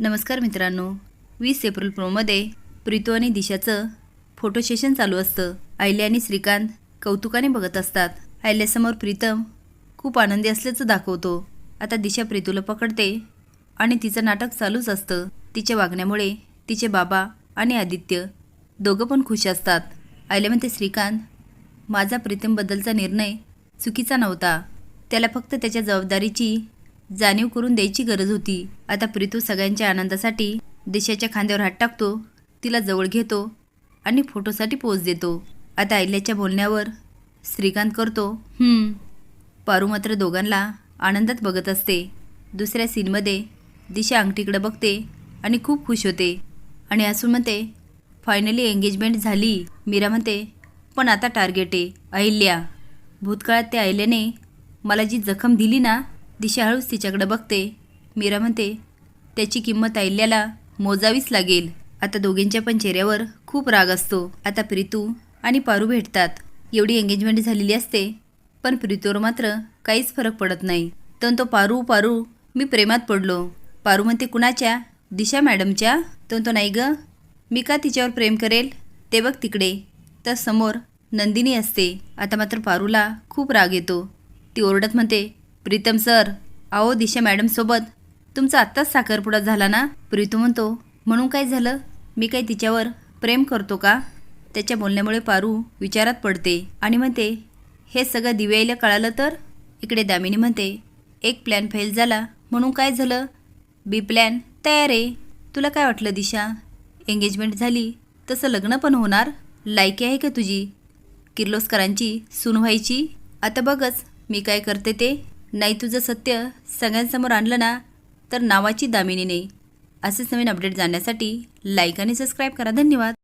नमस्कार मित्रांनो. वीस एप्रिल प्रोमध्ये प्रीतो आणि दिशाचं फोटो सेशन चालू असतं. आयल्या आणि श्रीकांत कौतुकाने बघत असतात. आयल्यासमोर प्रीतम खूप आनंदी असल्याचं दाखवतो. आता दिशा प्रीतूला पकडते आणि तिचं नाटक चालूच असतं. तिच्या वागण्यामुळे तिचे बाबा आणि आदित्य दोघं पण खुश असतात. आयल्या म्हणते श्रीकांत माझा प्रीतमबद्दलचा निर्णय चुकीचा नव्हता. त्याला फक्त त्याच्या जबाबदारीची जाणीव करून द्यायची गरज होती. आता प्रीतू सगळ्यांच्या आनंदासाठी दिशाच्या खांद्यावर हात टाकतो तिला जवळ घेतो आणि फोटोसाठी पोच देतो. आता आयल्याच्या बोलण्यावर श्रीकांत करतो "हम्म." पारू मात्र दोघांना आनंदात बघत असते. दुसऱ्या सीनमध्ये दिशा अंगठीकडे बघते आणि खूप खुश होते. आणि असून म्हणते फायनली एंगेजमेंट झाली मीरा म्हणते पण आता टार्गेट आहे अहिल्या भूतकाळात त्या अहिल्याने मला जी जखम दिली ना दिशा हळूच तिच्याकडे बघते. मीरा म्हणते त्याची किंमत आयल्याला मोजावीच लागेल. आता दोघींच्या पण चेहऱ्यावर खूप राग असतो. आता प्रीतू आणि पारू भेटतात. एवढी एंगेजमेंट झालेली असते पण प्रीतूवर मात्र काहीच फरक पडत नाही. तर तो पारू पारू मी प्रेमात पडलो. पारू म्हणते कुणाच्या? दिशा मॅडमच्या? तो तो नाही ग. मी का तिच्यावर प्रेम करेल? ते बघ तिकडे. तर समोर नंदिनी असते. आता मात्र पारूला खूप राग येतो. ती ओरडत म्हणते प्रीतम सर अहो दिशा मॅडमसोबत तुमचा आत्ताच साखरपुडा झाला ना? प्रीतू म्हणतो म्हणून काय झालं? मी काय तिच्यावर प्रेम करतो का? त्याच्या बोलण्यामुळे पारू विचारात पडते आणि म्हणते हे सगळं दिव्याईला कळालं तर? इकडे दामिनी म्हणते एक प्लॅन फेल झाला. म्हणून काय झालं? बी प्लॅन तयार आहे. तुला काय वाटलं दिशा? एंगेजमेंट झाली. तसं लग्न पण होणार? लायकी आहे का तुझी? किर्लोस्करांची सून व्हायची आता बघच मी काय करते ते. नाही तुझं सत्य सगळ्यांसमोर आणलं ना तर नावाची दामिनी नाही असेच नवीन अपडेट जाण्यासाठी लाईक आणि सबस्क्राईब करा. धन्यवाद.